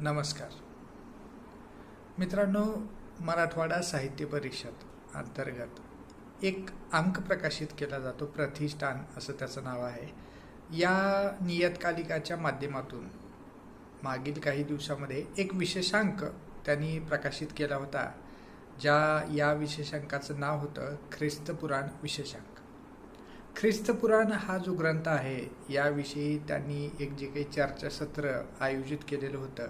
नमस्कार. मित्रांनो मराठवाडा साहित्य परिषद अंतर्गत एक अंक प्रकाशित केला जातो प्रतिष्ठान असं त्याचं नाव आहे. या नियतकालिकाच्या माध्यमातून मागील काही दिवसामध्ये एक विशेषांक त्यांनी प्रकाशित केला होता ज्या या विशेषांकाचं नाव होतं ख्रिस्त पुराण विशेषांक. ख्रिस्तपुराण हा जो ग्रंथ आहे याविषयी त्यांनी एक जे काही चर्चासत्र आयोजित केलेलं होतं.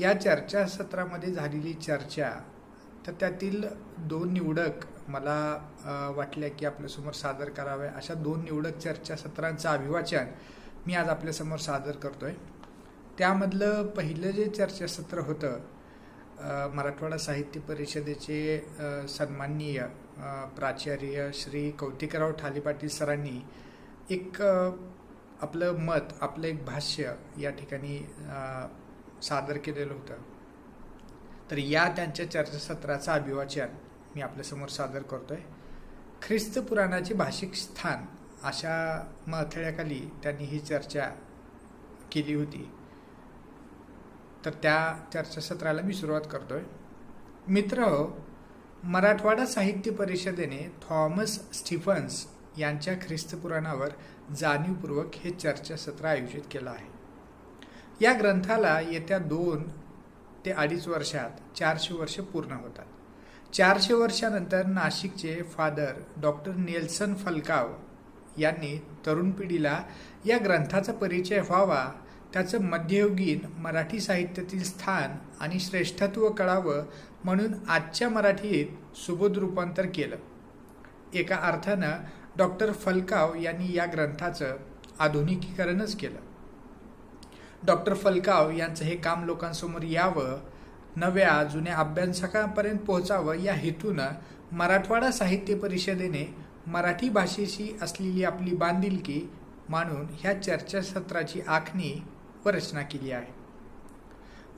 या चर्चासत्रामध्ये झालेली चर्चा तर त्यातील दोन निवडक मला वाटल्या की आपल्यासमोर सादर कराव्या. अशा दोन निवडक चर्चासत्रांचं अभिवाचन मी आज आपल्यासमोर सादर करतोय. त्यामधलं पहिलं जे चर्चासत्र होतं मराठवाडा साहित्य परिषदेचे सन्माननीय प्राचार्य श्री कौतिकराव ठाले पाटील सरांनी एक आपलं मत आपलं एक भाष्य या ठिकाणी सादर केलेलं होतं. तर या त्यांच्या चर्चासत्राचं अभिवाचन मी आपल्यासमोर सादर करतो आहे ख्रिस्त पुराणाचे भाषिक स्थान अशा मथळ्याखाली त्यांनी ही चर्चा केली होती. तर त्या चर्चासत्राला मी सुरुवात करतोय. मित्र मराठवाडा साहित्य परिषदेने थॉमस स्टीफन्स यांच्या ख्रिस्तपुराणावर जाणीवपूर्वक हे चर्चासत्र आयोजित केलं आहे. या ग्रंथाला येत्या दोन ते अडीच वर्षात चारशे वर्ष पूर्ण होतात. चारशे वर्षानंतर नाशिकचे फादर डॉक्टर नेल्सन फलकाव यांनी तरुण पिढीला या ग्रंथाचा परिचय व्हावा त्याचं मध्ययुगीन मराठी साहित्यातील स्थान आणि श्रेष्ठत्व कळावं म्हणून आजच्या मराठीत सुबोध रूपांतर केलं. एका अर्थानं डॉक्टर फलकाव यांनी या ग्रंथाचं आधुनिकीकरणच केलं. डॉक्टर फलकाव यांचं हे काम लोकांसमोर यावं नव्या जुन्या अभ्यासकांपर्यंत पोहोचावं या हेतूनं मराठवाडा साहित्य परिषदेने मराठी भाषेशी असलेली आपली बांधिलकी मानून ह्या चर्चासत्राची आखणी व रचना केली आहे.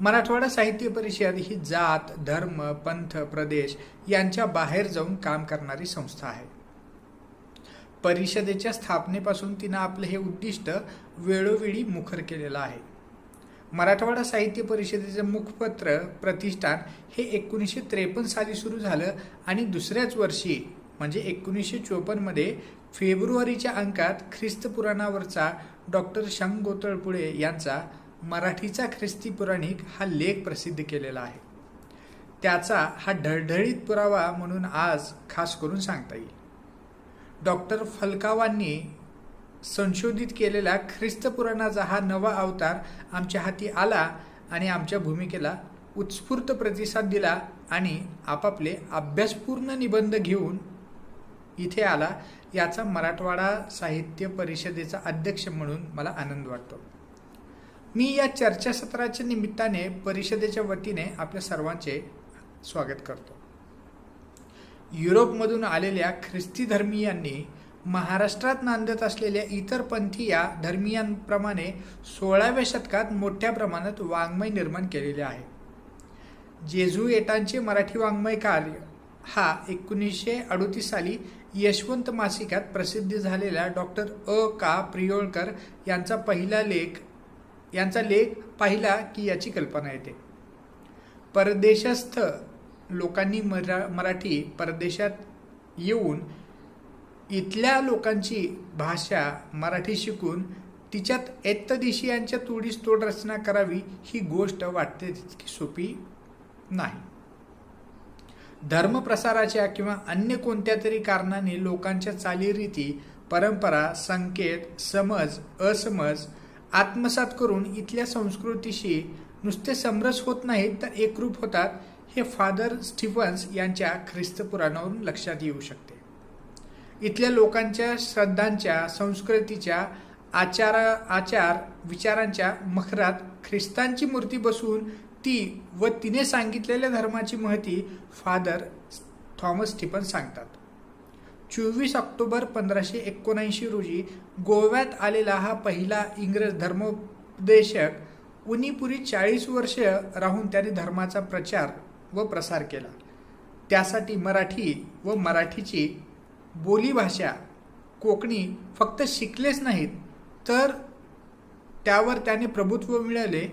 मराठवाडा साहित्य परिषद ही जात धर्म पंथ प्रदेश यांच्या बाहेर जाऊन काम करणारी संस्था आहे. परिषदेच्या स्थापनेपासून तिनं आपलं हे उद्दिष्ट वेळोवेळी मुखर केलेलं आहे. मराठवाडा साहित्य परिषदेचं मुखपत्र प्रतिष्ठान हे एकोणीसशे त्रेपन्न साली सुरू झालं आणि दुसऱ्याच वर्षी म्हणजे एकोणीसशे चोपन्नमध्ये फेब्रुवारीच्या अंकात ख्रिस्त पुराणावरचा डॉक्टर शंग गोतळपुळे यांचा मराठीचा ख्रिस्ती पुराणिक हा लेख प्रसिद्ध केलेला आहे. त्याचा हा ढळढळीत पुरावा म्हणून आज खास करून सांगता येईल. डॉक्टर फलकावांनी संशोधित केलेला ख्रिस्त पुराणाचा हा नवा अवतार आमच्या हाती आला आणि आमच्या भूमिकेला उत्स्फूर्त प्रतिसाद दिला आणि आपापले अभ्यासपूर्ण निबंध घेऊन इथे आला याचा मराठवाडा साहित्य परिषदेचा अध्यक्ष म्हणून मला आनंद वाटतो. मी या चर्चासत्राच्या निमित्ताने परिषदेच्या वतीने आपल्या सर्वांचे स्वागत करतो. युरोपमधून आलेल्या ख्रिस्ती धर्मीयांनी महाराष्ट्रात नांदत असलेल्या इतर पंथीया धर्मियांप्रमाणे सोळाव्या शतकात मोठ्या प्रमाणात वाङ्मय निर्माण केलेले आहे. जेझुएटांचे मराठी वाङ्मय कार्य हा एकोणीसशे अडोतीस साली यशवंत मासिकात प्रसिद्ध झालेल्या डॉक्टर अ. का. प्रियोळकर यांचा पहिला लेख यांचा लेख पाहिला की याची कल्पना येते. परदेशस्थ लोकांनी मरा मराठी परदेशात येऊन इथल्या लोकांची भाषा मराठी शिकून तिच्यात एत्तदिशियांच्या तोडीस तोड रचना करावी ही गोष्ट वाटते तितकी सोपी नाही. धर्मप्रसाराच्या किंवा अन्य कोणत्या तरी कारणाने लोकांच्या चालीरीती परंपरा संकेत समज असमज आत्मसात करून इथल्या संस्कृतीशी नुसते समरस होत नाहीत तर एकरूप होतात हे फादर स्टीफन्स यांच्या ख्रिस्तपुराणावरून लक्षात येऊ शकते. इथल्या लोकांच्या श्रद्धांच्या संस्कृतीच्या आचार आचार विचारांच्या मखरात ख्रिस्तांची मूर्ती बसून ती व तिने सांगितलेल्या धर्माची महती फादर थॉमस स्टीफन सांगतात. चोवीस ऑक्टोबर पंधराशे एकोणऐंशी रोजी गोव्यात आलेला हा पहिला इंग्रज धर्मोपदेशक उनीपुरी चाळीस वर्ष राहून त्याने धर्माचा प्रचार व प्रसार केला. त्यासाठी मराठी व मराठीची बोलीभाषा कोकणी फक्त शिकलेच नाहीत तर त्यावर त्याने प्रभुत्व मिळाले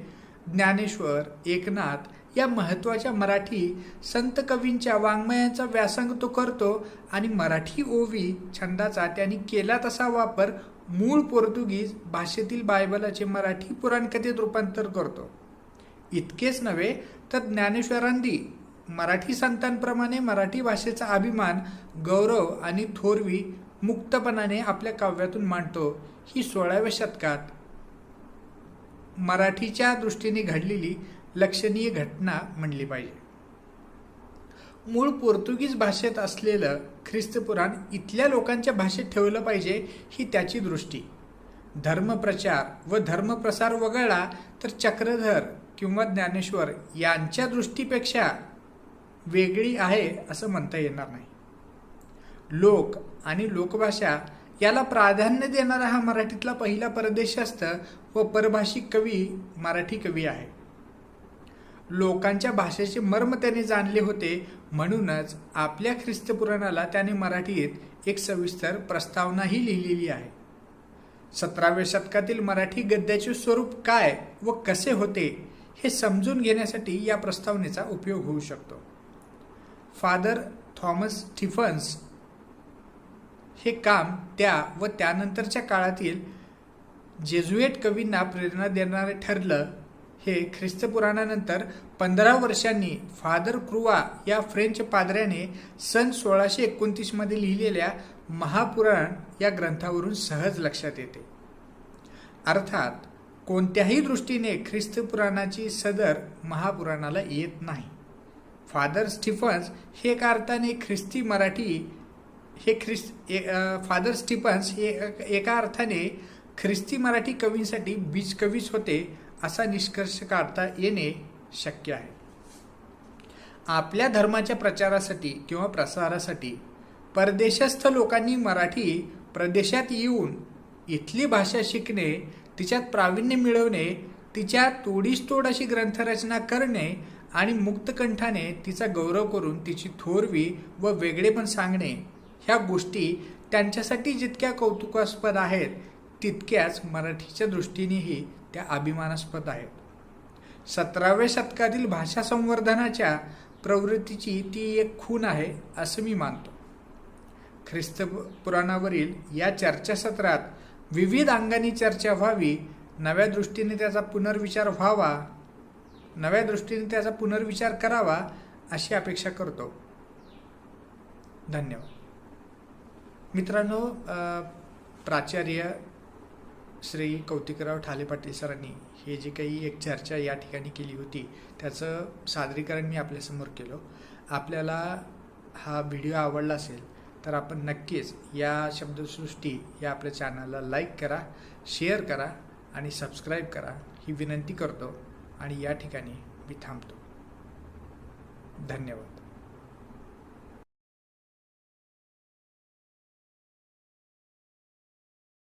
ज्ञानेश्वर एकनाथ या महत्त्वाच्या मराठी संत कवींच्या वाङ्मयांचा व्यासंग तो करतो आणि मराठी ओवी छंदाचा त्यांनी केला तसा वापर मूळ पोर्तुगीज भाषेतील बायबलाचे मराठी पुराणकथेत रूपांतर करतो. इतकेच नव्हे तर ज्ञानेश्वरांनी मराठी संतांप्रमाणे मराठी भाषेचा अभिमान गौरव आणि थोरवी मुक्तपणाने आपल्या काव्यातून मांडतो. ही सोळाव्या शतकात मराठीच्या दृष्टीने घडलेली लक्षणीय घटना म्हणली पाहिजे. मूळ पोर्तुगीज भाषेत असलेलं ख्रिस्तपुराण इथल्या लोकांच्या भाषेत ठेवलं पाहिजे ही त्याची दृष्टी. धर्मप्रचार व धर्मप्रसार वगळला तर चक्रधर किंवा ज्ञानेश्वर यांच्या दृष्टीपेक्षा वेगळी आहे असं म्हणता येणार नाही. लोक आणि लोकभाषा याला प्राधान्य देणारा हा मराठीतला पहिला परदेशस्थ व परभाषिक कवी मराठी कवी आहे. लोकांच्या भाषेचे मर्म त्याने जाणले होते म्हणूनच आपल्या ख्रिस्तपुराणाला त्याने मराठीत एक सविस्तर प्रस्तावनाही लिहिलेली आहे. सतराव्या शतकातील मराठी गद्याचे स्वरूप काय व कसे होते हे समजून घेण्यासाठी या प्रस्तावनेचा उपयोग होऊ शकतो. फादर थॉमस स्टिफन्स हे काम त्या व त्यानंतरच्या काळातील जेजुएट कवींना प्रेरणा देणारे ठरलं हे ख्रिस्तपुराणानंतर पंधरा वर्षांनी फादर क्रुवा या फ्रेंच पादऱ्याने सन सोळाशे एकोणतीसमध्ये लिहिलेल्या महापुराण या ग्रंथावरून सहज लक्षात येते. अर्थात कोणत्याही दृष्टीने ख्रिस्तपुराणाची सदर महापुराणाला येत नाही. फादर स्टिफन्स हे एका अर्थाने ख्रिस्ती मराठी हे ख्रिस्त फादर स्टिफन्स हे एका अर्थाने ख्रिस्ती मराठी कवींसाठी बीज कवीच होते असा निष्कर्ष काढता येणे शक्य आहे. आपल्या धर्माच्या प्रचारासाठी किंवा प्रसारासाठी परदेशस्थ लोकांनी मराठी प्रदेशात येऊन इथली भाषा शिकणे तिच्यात प्रावीण्य मिळवणे तिच्या तोडीस तोड अशी ग्रंथरचना करणे आणि मुक्तकंठाने तिचा गौरव करून तिची थोरवी व वेगळेपण सांगणे ह्या गोष्टी त्यांच्यासाठी जितक्या कौतुकास्पद आहेत तितक्याच मराठीच्या दृष्टीनेही त्या अभिमानास्पद आहेत. सतराव्या शतकातील भाषा संवर्धनाच्या प्रवृत्तीची ती एक खून आहे असं मी मानतो. ख्रिस्त पुराणावरील या चर्चासत्रात विविध अंगांनी चर्चा व्हावी नव्या दृष्टीने त्याचा पुनर्विचार व्हावा नव्या दृष्टीने त्याचा पुनर्विचार करावा अशी अपेक्षा करतो. धन्यवाद. मित्रांनो प्राचार्य श्री कौतिकराव ठाले पाटील सरांनी हे जी काही एक चर्चा या ठिकाणी केली होती त्याचं सादरीकरण मी आपल्यासमोर केलं. आपल्याला हा व्हिडिओ आवडला असेल तर आपण नक्कीच या शब्दसृष्टी या आपल्या चॅनलला लाईक करा शेअर करा आणि सबस्क्राईब करा ही विनंती करतो आणि या ठिकाणी मी थांबतो. धन्यवाद.